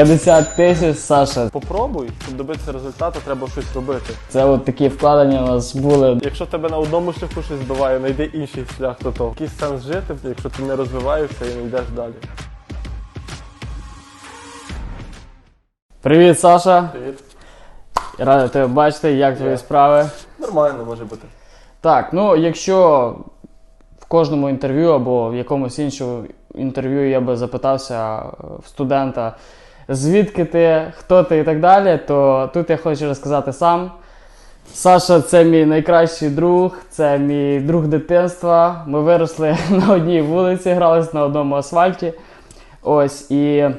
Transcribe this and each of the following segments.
50 тисяч, Саша. Попробуй, щоб добитися результату, треба щось робити. Це от такі вкладення у нас були. Якщо тебе на одному шляху щось збиває, знайди інший шлях до того. Який сенс жити, якщо ти не розвиваєшся і не йдеш далі. Привіт, Саша. Привіт. Радий тебе бачити, як твої справи. Нормально може бути. Так, ну якщо в кожному інтерв'ю або в якомусь іншому інтерв'ю я би запитався в студента, звідки ти, хто ти і так далі, то тут я хочу розказати сам. Саша це мій найкращий друг, це мій друг дитинства. Ми виросли на одній вулиці, гралися на одному асфальті. Ось і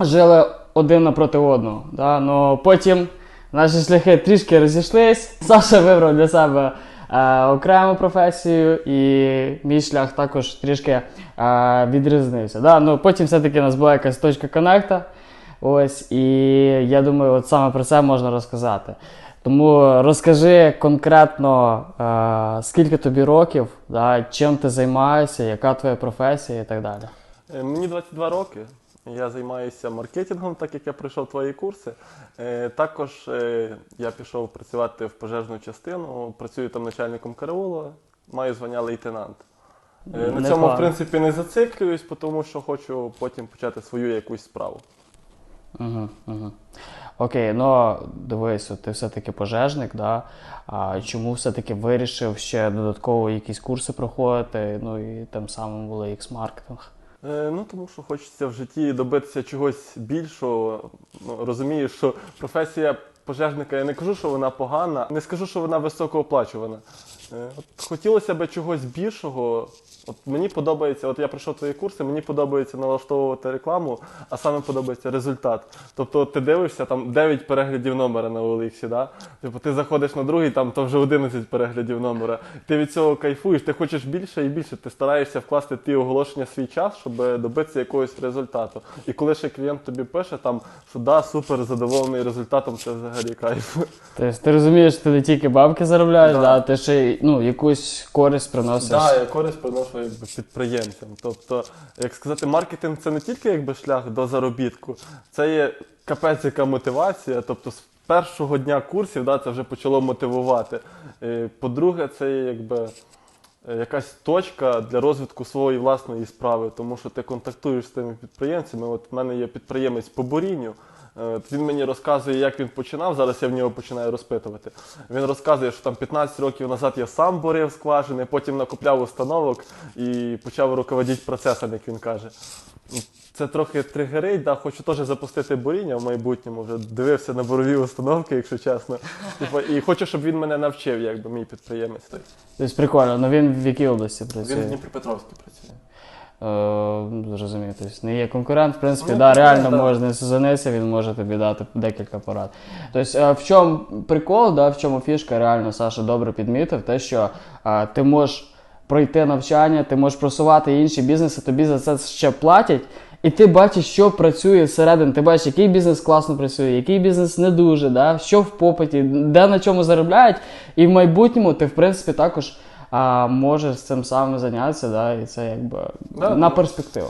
жили один напроти одного. Да? Но потім наші шляхи трішки розійшлись. Саша вибрав для себе е, окрему професію, і мій шлях також трішки е, відрізнився. Да? Ну, потім все-таки у нас була якась точка коннекта. Ось, і я думаю, от саме про це можна розказати. Тому розкажи конкретно, е, скільки тобі років, да, чим ти займаєшся, яка твоя професія і так далі. Е, Мені 22 роки. Я займаюся маркетингом, так як я пройшов твої курси. Е, Також е, я пішов працювати в пожежну частину, працюю там начальником караула, маю звання лейтенант. Е, На цьому, в принципі, не зациклююсь, тому що хочу потім почати свою якусь справу. Угу, угу. Окей, ну дивись, ти все-таки пожежник, да? а чому все-таки вирішив ще додатково якісь курси проходити, ну і тим самим були X-маркетинг? Е, Ну, тому що хочеться в житті добитися чогось більшого. Ну, розумієш, що професія пожежника, я не кажу, що вона погана, не скажу, що вона високооплачувана. Е, От хотілося б чогось більшого. От мені подобається, от я пройшов твої курси, мені подобається налаштовувати рекламу, а саме подобається результат. Тобто ти дивишся, там 9 переглядів номера на Оліксі, да? Типу ти заходиш на другий, там то вже 11 переглядів номера. Ти від цього кайфуєш, ти хочеш більше і більше. Ти стараєшся вкласти ті оголошення в свій час, щоб добитися якогось результату. І коли ще клієнт тобі пише, там, що да, супер задоволений результатом, це взагалі кайф. Тобто ти розумієш, ти не тільки бабки заробляєш, Да. да. ти ще ну, якусь користь приносиш. Так, я користь приношу якби підприємцям. Тобто, як сказати, маркетинг це не тільки якби шлях до заробітку, це є капець яка мотивація. Тобто з першого дня курсів да, це вже почало мотивувати. По-друге, це є якби. Якась точка для розвитку своєї власної справи, тому що ти контактуєш з тими підприємцями. От в мене є підприємець по бурінню. Е, Він мені розказує, як він починав. Зараз я в нього починаю розпитувати. Він розказує, що там 15 років назад я сам борив скважини, потім накупляв установок і почав руководити процесом, як він каже. Це трохи тригерить, да, хочу теж запустити буріння в майбутньому. Вже дивився на борові установки, якщо чесно. Типа, і хочу, щоб він мене навчив, якби мій підприємець. Тобто прикольно, ну він в якій області працює? Він в Дніпропетровській працює. Е, зрозумів. Тобто не є конкурент, в принципі, Ну, да, реально да. можна сезонитися, він може тобі дати декілька порад. Тобто, е, в чому прикол, да, в чому фішка, реально Саша добре підмітив, те, що е, ти можеш пройти навчання, ти можеш просувати інші бізнеси, тобі за це ще платять. І ти бачиш, що працює всередині, ти бачиш, який бізнес класно працює, який бізнес не дуже, да? що в попиті, де на чому заробляють. І в майбутньому ти, в принципі, також а, можеш з цим самим зайнятися, да? і це якби Да, на перспективу.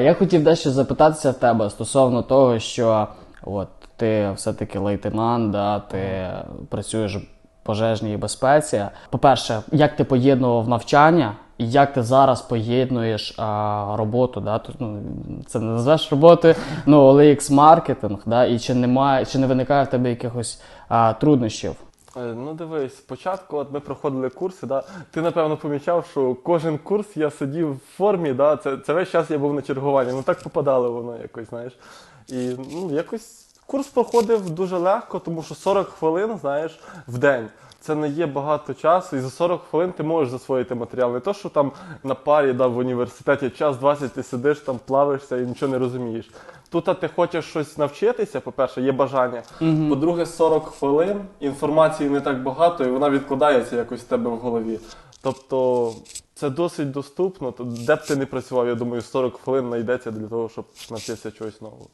Я хотів дещо запитатися в тебе стосовно того, що от ти все-таки лейтенант, да, ти працюєш в пожежній безпеці. По-перше, як ти поєднував навчання, і як ти зараз поєднуєш а, роботу, да, тут, ну, це не назвеш роботою, ну, OLX маркетинг, да, і чи немає, чи не виникає в тебе якихось а, труднощів? Е, Ну дивись, спочатку от ми проходили курси, да, ти напевно помічав, що кожен курс я сидів в формі, да, це, це весь час я був на чергуванні. Ну так попадало воно якось, знаєш. І ну, якось курс проходив дуже легко, тому що 40 хвилин, знаєш, в день. Це не є багато часу, і за 40 хвилин ти можеш засвоїти матеріал. Не то, що там на парі да, в університеті час 20 ти сидиш, там плавишся і нічого не розумієш. Тут а ти хочеш щось навчитися, по-перше, є бажання. По-друге, 40 хвилин, інформації не так багато, і вона відкладається якось в тебе в голові. Тобто це досить доступно. Де б ти не працював, я думаю, 40 хвилин знайдеться для того, щоб навчитися чогось нового.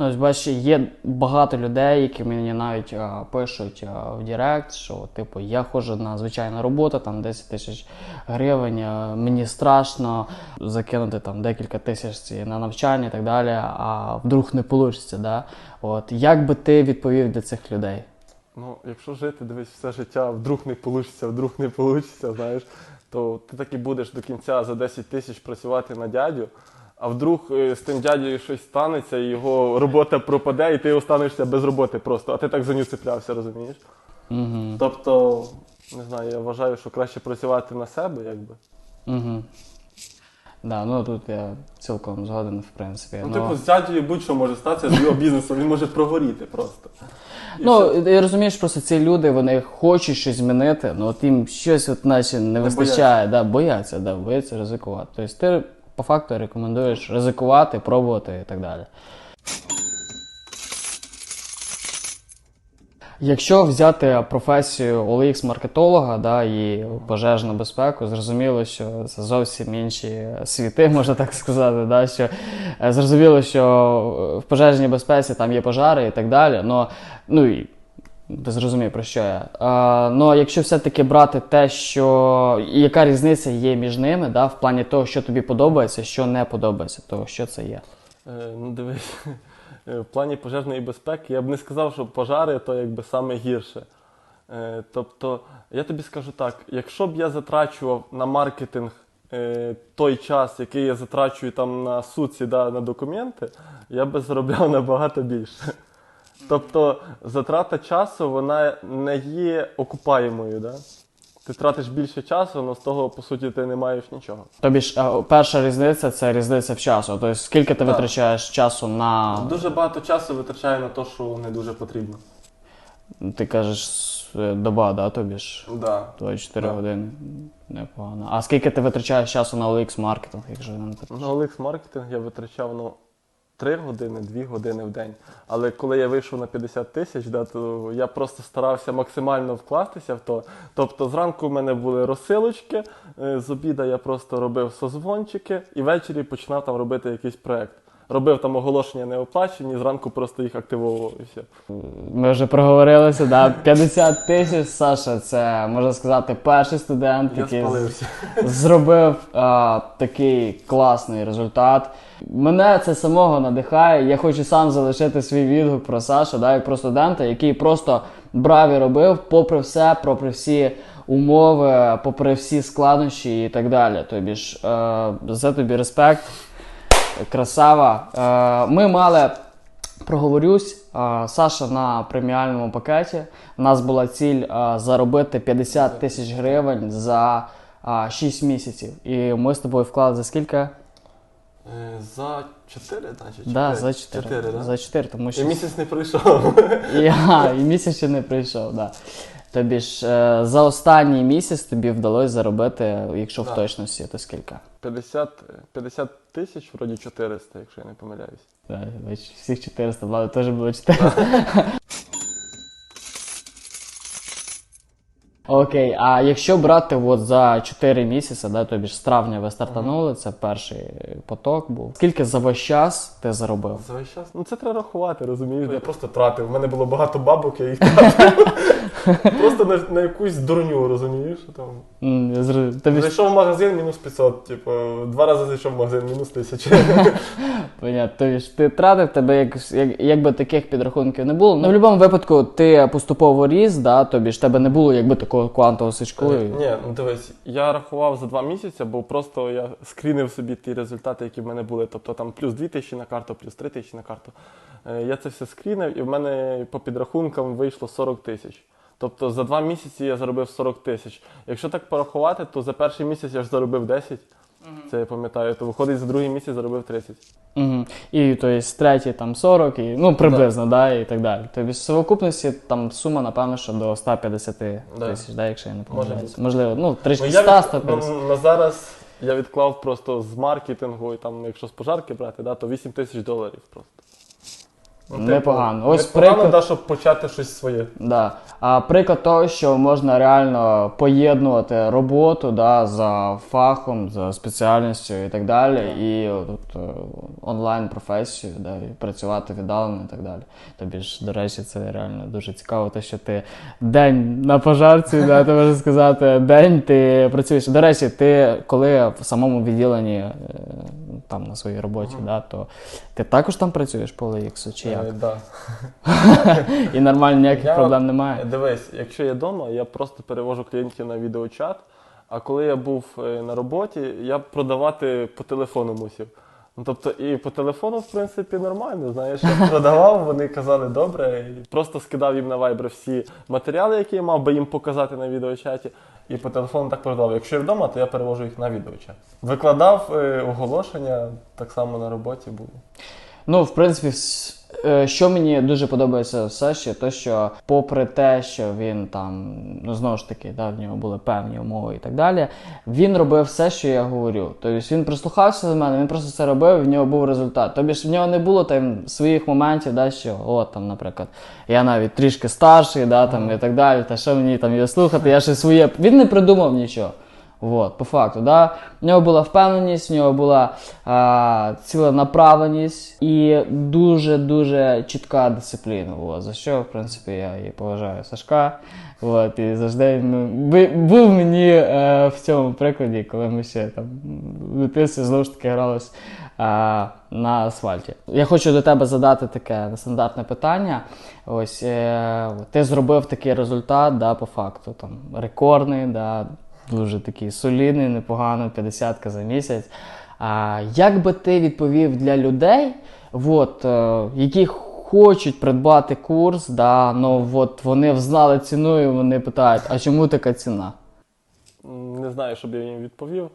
Ну, ось бачиш, є багато людей, які мені навіть а, пишуть а, в Директ, що типу я ходжу на звичайну роботу, там 10 тисяч гривень, а, мені страшно закинути там декілька тисяч на навчання і так далі, а вдруг не вийде. Да? От як би ти відповів для цих людей? Ну, якщо жити, дивись, все життя, вдруг не вийде, вдруг не вийде, знаєш, то ти так і будеш до кінця за 10 тисяч працювати на дядю, а вдруг е, з тим дядею щось станеться, і його робота пропаде, і ти останешся без роботи просто, а ти так за нього цеплявся, розумієш? Угу. Тобто, не знаю, я вважаю, що краще працювати на себе, якби. Угу. Да, ну тут я цілком згоден, в принципі. Ну, типу, з дядею будь-що може статися з його бізнесом, він може прогоріти просто. І Ну, ти розумієш, просто ці люди вони хочуть щось змінити, ну от їм щось от наче не вистачає, да, бояться, да, бояться ризикувати. Тобто ти по факту рекомендуєш ризикувати, пробувати і так далі. Якщо взяти професію OLX маркетолога да, і пожежну безпеку, зрозуміло, що це зовсім інші світи, можна так сказати. Да, що, е, зрозуміло, що в пожежній безпеці там є пожари і так далі. Но, ну, і ти зрозумів, про що я. А, ну, якщо все-таки брати те, що яка різниця є між ними, да, в плані того, що тобі подобається, що не подобається, то що це є. Е, ну, дивись, е, в плані пожежної безпеки я б не сказав, що пожари то якби саме гірше. Е, тобто, я тобі скажу так: якщо б я затрачував на маркетинг е, той час, який я затрачую там на суці, да, на документи, я би заробляв набагато більше. Тобто затрата часу вона не є окупаємою. Да? Ти тратиш більше часу, але з того, по суті, ти не маєш нічого. Тобі ж а, перша різниця це різниця в часу. Тобто, скільки ти Так. витрачаєш часу на. Дуже багато часу витрачаю на те, що не дуже потрібно. Ти кажеш, с- е, доба, да, тобі ж Да. 24 Да. години. Непогано. А скільки ти витрачаєш часу на OLX маркетинг, якщо не? На OLX маркетинг я витрачав ну, 3 години, 2 години в день. Але коли я вийшов на 50 тисяч, да, то я просто старався максимально вкластися в то. Тобто зранку в мене були розсилочки, е, з обіда я просто робив созвончики і ввечері починав там робити якийсь проект. Робив там оголошення не оплачені, зранку просто їх активовував і все. Ми вже проговорилися, да, 50 тисяч, Саша, це можна сказати, перший студент, Я який спалився. зробив а, такий класний результат. Мене це самого надихає. Я хочу сам залишити свій відгук про Сашу, да, як про студента, який просто брав і робив, попри все, попри всі умови, попри всі складнощі і так далі. Тобі ж е, за тобі респект. Красава. Е, ми мали, проговорюсь, е, Саша на преміальному пакеті. У нас була ціль е, заробити 50 тисяч гривень за е, 6 місяців. І ми з тобою вклали за скільки? За 4, значить? Да, за 4. Чотири, да? За 4, тому що І місяць не пройшов. і, а, і місяць ще не прийшов. Да. Тобі ж е, за останній місяць тобі вдалося заробити, якщо в точності, то скільки? 50, 50 тисяч, вроді 400, якщо я не помиляюсь. Да, бач, всіх 400, влада теж було 400. Окей, а якщо брати от за 4 місяці, да, тобі ж з травня ви стартанули, це перший поток був. Скільки за весь час ти заробив? За весь час? Ну це треба рахувати, розумієш? Я просто тратив. У мене було багато бабок, я їх тратив. Просто на, на якусь дурню, розумієш? Там. М, я зр- Тобі ж Зайшов в магазин, мінус 500, типу, два рази зайшов в магазин, мінус 1000. Понятно, тобі ж ти тратив, тебе як, як, якби таких підрахунків не було. Ну, в будь-якому випадку ти поступово ріс, да, тобі ж тебе не було якби такого квантового сичку. Ні, ну дивись, я рахував за два місяці, бо просто я скрінив собі ті результати, які в мене були. Тобто там плюс 2 тисячі на карту, плюс 3 тисячі на карту. Е, Я це все скрінив, і в мене по підрахункам вийшло 40 тисяч. Тобто за два місяці я заробив 40 тисяч. Якщо так порахувати, то за перший місяць я ж заробив 10. Це я пам'ятаю, то виходить за другий місяць заробив 30. Угу. І то є третій там 40, і, ну приблизно, да. і так далі. Тобі в совокупності там сума, напевно, що до 150 Да. тисяч, да, якщо я не Може помиляюсь. Можливо, ну, Ну, трішки я 100, 150. на, на зараз я відклав просто з маркетингу, і там, якщо з пожарки брати, да, то 8 тисяч доларів просто. Ну, Непогано. типу, Ось непогано, приклад. да, щоб почати щось своє. Да. А приклад того, що можна реально поєднувати роботу да, за фахом, за спеціальністю і так далі, і от, е, онлайн професію, да, і працювати віддалено і так далі. Тобі ж, до речі, це реально дуже цікаво, те, що ти день на пожарці, да, ти можеш сказати, день ти працюєш. До речі, ти коли в самому відділенні е, там на своїй роботі, да, то ти також там працюєш по OLX, чи як? Е, да. І нормально ніяких Я- проблем немає. Дивись, якщо я вдома, я просто перевожу клієнтів на відеочат. А коли я був е, на роботі, я продавати по телефону мусив. Ну, тобто і по телефону, в принципі, нормально. Знаєш, я продавав, вони казали добре, і просто скидав їм на Viber всі матеріали, які я мав би їм показати на відеочаті, і по телефону так продавав. Якщо я вдома, то я перевожу їх на відеочат. Викладав е, оголошення, так само на роботі було. Ну, в принципі, е, що мені дуже подобається все ще, то що, попри те, що він там, ну знову ж таки, да, в нього були певні умови і так далі, він робив все, що я говорю. Тобто він прислухався до мене, він просто це робив, і в нього був результат. Тобі ж в нього не було там своїх моментів, да, що от там, наприклад, я навіть трішки старший, да, там, і так далі, та що мені там його слухати, я щось своє. Він не придумав нічого. Вот, по факту, да. В нього була впевненість, в нього була а, ціленаправленість і дуже-дуже чітка дисципліна. От, за що, в принципі, я і поважаю Сашка. От, і завжди він ну, був мені е, в цьому прикладі, коли ми ще там в знову ж таки гралися а, на асфальті. Я хочу до тебе задати таке нестандартне питання. Ось е, ти зробив такий результат, да, по факту, там рекордний, да, дуже такий солідний, непогано, 50 за місяць. А, як би ти відповів для людей, от, е, які хочуть придбати курс, да, ну от вони взнали ціну і вони питають, а чому така ціна? Не знаю, щоб я їм відповів.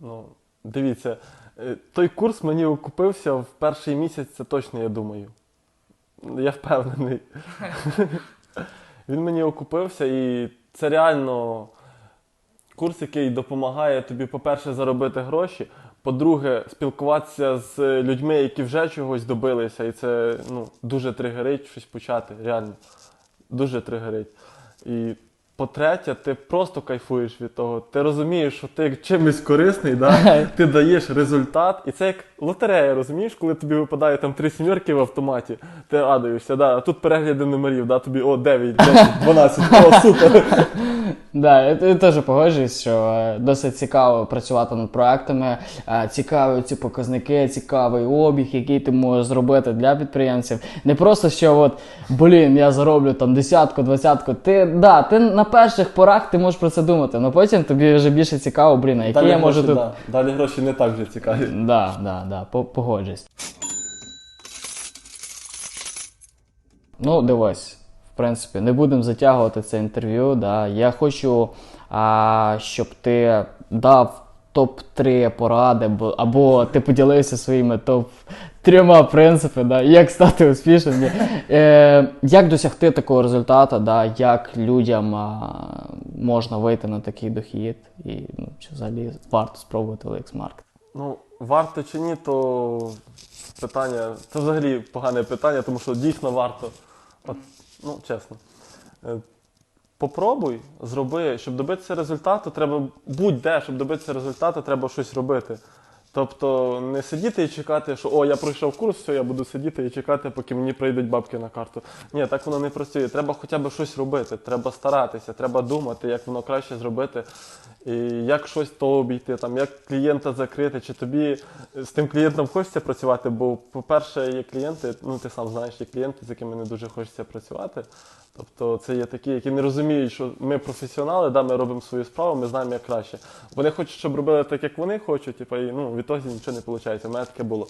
Ну, дивіться, е, той курс мені окупився в перший місяць, це точно, я думаю. Я впевнений. Він мені окупився, і це реально курс, який допомагає тобі, по-перше, заробити гроші. По-друге, спілкуватися з людьми, які вже чогось добилися, і це ну, дуже тригерить щось почати, реально. Дуже тригерить. І по-третє, ти просто кайфуєш від того. Ти розумієш, що ти чимось корисний, да? ти даєш результат. І це як лотерея, розумієш, коли тобі випадає там три сімерки в автоматі, ти радуєшся, да? а тут перегляди номерів, да? тобі о, 9, 10, 12, о, супер. Да, я, я теж погоджуюсь, що е, досить цікаво працювати над проектами. Цікаві ці показники, цікавий обіг, який ти можеш зробити для підприємців. Не просто що от блін, я зароблю там десятку, двадцятку. Ти да, ти на перших порах ти можеш про це думати, але потім тобі вже більше цікаво, блін, а які я можу гроші, тут. да. Далі гроші не так вже цікаві. Да, да, да, по- погоджуюсь. Ну, дивись, принципі, не будемо затягувати це інтерв'ю. Да. Я хочу, а, щоб ти дав топ-3 поради, бо- або ти поділився своїми топ-трьома принципами, да, як стати успішним. Е, як досягти такого результату, да, як людям а, можна вийти на такий дохід, і ну, чи взагалі варто спробувати OLX Market. Ну, варто чи ні, то питання. Це взагалі погане питання, тому що дійсно варто. От, ну, чесно. Е, Попробуй, зроби, щоб добитися результату, треба будь-де, щоб добитися результату, треба щось робити. Тобто не сидіти і чекати, що о, я пройшов курс, все, я буду сидіти і чекати, поки мені прийдуть бабки на карту. Ні, так воно не працює. Треба хоча б щось робити, треба старатися, треба думати, як воно краще зробити, і як щось то обійти, там, як клієнта закрити, чи тобі з тим клієнтом хочеться працювати, бо, по-перше, є клієнти, ну ти сам знаєш, є клієнти, з якими не дуже хочеться працювати. Тобто це є такі, які не розуміють, що ми професіонали, да, ми робимо свою справу, ми знаємо як краще. Вони хочуть, щоб робили так, як вони хочуть, і ну, в ітогі нічого не виходить. У мене таке було.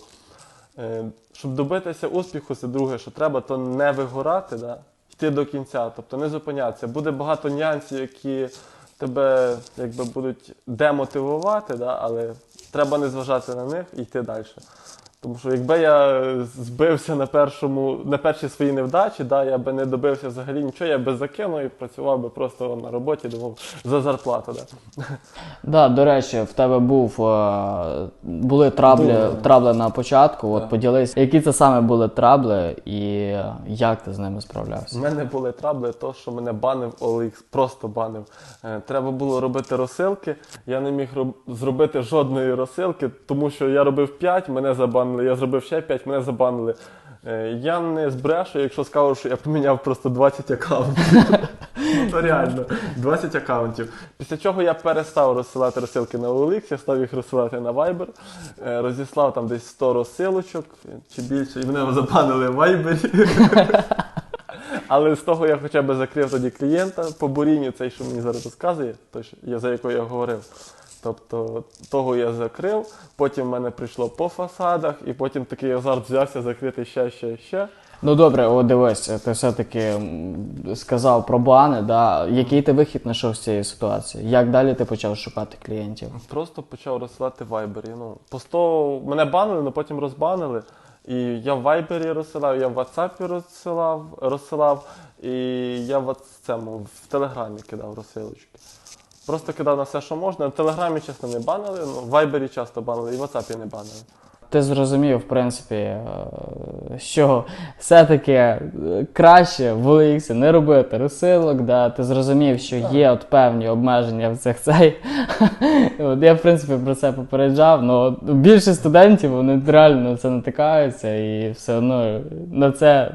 Е, щоб добитися успіху, це друге, що треба, то не вигорати, да, йти до кінця, тобто не зупинятися. Буде багато нюансів, які тебе якби, будуть демотивувати, да, але треба не зважати на них і йти далі. Тому що якби я збився на першому, на першій своїй невдачі, да, я би не добився взагалі нічого, я би закинув і працював би просто на роботі, думав за зарплату. Да. Да, до речі, в тебе був е, були траблі, Були. трабли на початку. От Так. поділись, які це саме були трабли, і як ти з ними справлявся? У мене були трабли, то що мене банив OLX, просто банив. Е, Треба було робити розсилки. Я не міг роб- зробити жодної розсилки, тому що я робив 5, мене забанили. Я зробив ще 5, мене забанили. Е, Я не збрешу, якщо скажу, що я поміняв просто 20 аккаунтів. Ну, То реально, 20 аккаунтів. Після чого я перестав розсилати розсилки на OLX, я став їх розсилати на Viber. Е, Розіслав там десь 100 розсилочок чи більше, і мене забанили в Viber. Але з того я хоча б закрив тоді клієнта по бурінню, цей, що мені зараз розказує, той, за якою я говорив. Тобто того я закрив, потім в мене прийшло по фасадах, і потім такий азарт взявся закрити ще, ще, ще. Ну добре, о, дивись, ти все-таки сказав про бани, да. який ти вихід знайшов з цієї ситуації? Як далі ти почав шукати клієнтів? Просто почав розсилати в Viber. Ну, по 100 мене банили, але потім розбанили. І я в Viber розсилав, я в WhatsApp розсилав, розсилав, і я в, цьому, в Телеграмі кидав розсилочки. Просто кидав на все, що можна. В Телеграмі, чесно, не банили, ну, в Viber часто банили, і в WhatsApp не банили. Ти зрозумів, в принципі, е, що все-таки е, краще в OLX не робити розсилок, да? ти зрозумів, що є от певні обмеження в цих цей. От я, в принципі, про це попереджав, але більше студентів вони реально на це натикаються і все одно на це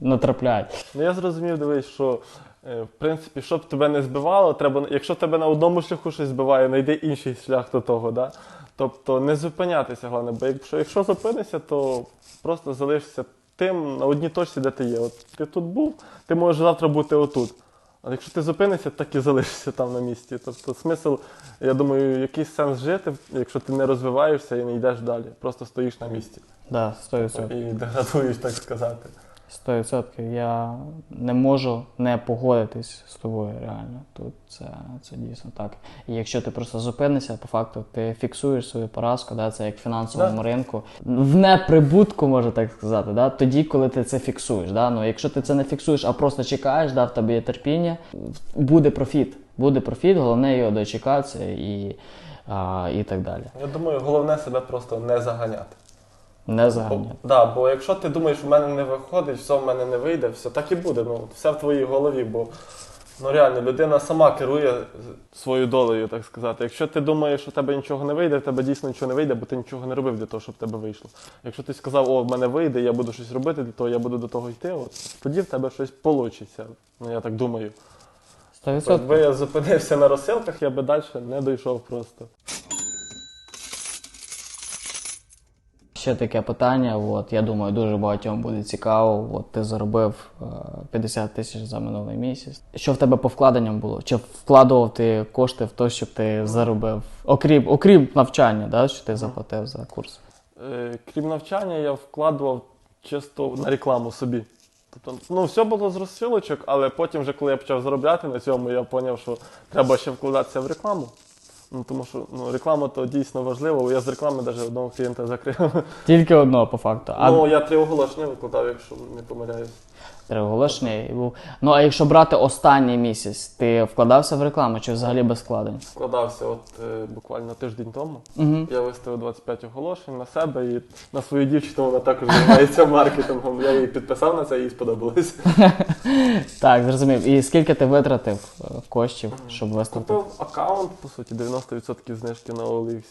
натрапляють. Ну я зрозумів, дивись, що в принципі, щоб тебе не збивало, треба, якщо тебе на одному шляху щось збиває, знайди інший шлях до того. Да? Тобто не зупинятися, головне, бо якщо, якщо зупинишся, то просто залишишся тим на одній точці, де ти є. От ти тут був, ти можеш завтра бути отут. А якщо ти зупинишся, так і залишишся там на місці. Тобто смисл, я думаю, якийсь сенс жити, якщо ти не розвиваєшся і не йдеш далі, просто стоїш на місці Да, 100%. і деградуєш, так сказати. 100%. Я не можу не погодитись з тобою реально. Тут це, це дійсно так. І якщо ти просто зупинишся, по факту ти фіксуєш свою поразку, да, це як в фінансовому ринку. В неприбутку, можна так сказати, да, тоді, коли ти це фіксуєш. Да. Ну, якщо ти це не фіксуєш, а просто чекаєш, да, в тебе є терпіння, буде профіт. Буде профіт, головне його дочекатися і, а, і так далі. Я думаю, головне себе просто не заганяти. Не заганяти. да, бо якщо ти думаєш, в мене не виходить, все в мене не вийде, все так і буде. Ну, все в твоїй голові, бо ну, реально людина сама керує свою долею, так сказати. Якщо ти думаєш, що в тебе нічого не вийде, в тебе дійсно нічого не вийде, бо ти нічого не робив для того, щоб в тебе вийшло. Якщо ти сказав, о, в мене вийде, я буду щось робити для того, я буду до того йти, от, тоді в тебе щось вийде. Ну, я так думаю. Якби я зупинився на розсилках, я би далі не дійшов просто. Ще таке питання. От я думаю, дуже багатьом буде цікаво. От ти заробив е, 50 тисяч за минулий місяць. Що в тебе по вкладенням було? Чи вкладував ти кошти в те, щоб ти заробив, окрім окрім навчання, да, що ти заплатив за курс? Е, крім навчання, я вкладував чисто на рекламу собі. Тобто, ну, все було з розсилочок, але потім, вже, коли я почав заробляти на цьому, я зрозумів, що треба ще вкладатися в рекламу. Ну, тому що ну, реклама то дійсно важливо, бо я з реклами навіть одного клієнта закрив. Тільки одного по факту. А Ну, я три оголошення викладав, якщо не помиляюсь. Три оголошення і був. Ну а якщо брати останній місяць, ти вкладався в рекламу чи взагалі без вкладень? Вкладався от е, буквально тиждень тому. Угу. Я виставив 25 оголошень на себе і на свою дівчину вона також займається маркетингом. Я її підписав на це, їй сподобалось. Так, зрозумів. І скільки ти витратив е, коштів, щоб виставити? Купив аккаунт, по суті, 90% знижки на OLX.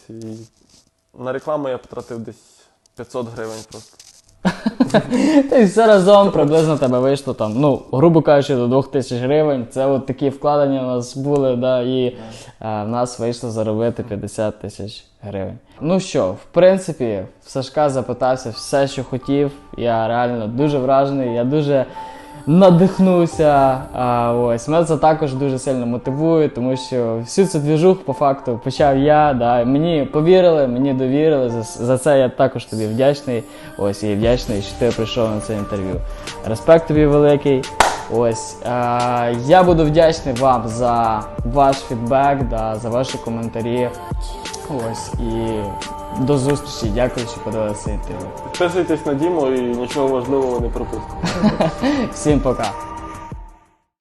На рекламу я потратив десь 500 гривень просто. Тобто все разом приблизно тебе вийшло там, ну, грубо кажучи, до 2000 гривень. Це от такі вкладення у нас були, да, і е, в нас вийшло заробити 50 тисяч гривень. Ну що, в принципі, Сашка запитався все, що хотів. Я реально дуже вражений, я дуже надихнувся. А, ось мене це також дуже сильно мотивує, тому що всю цю двіжуху по факту почав я. Да, мені повірили, мені довірили. За, за це я також тобі вдячний. Ось і вдячний, що ти прийшов на це інтерв'ю. Респект тобі великий. Ось а, я буду вдячний вам за ваш фідбек, да, за ваші коментарі. Ось і До зустрічі, дякую, що подивилися інтерв'ю. Підписуйтесь на Діму і нічого важливого не пропустите. Всім пока.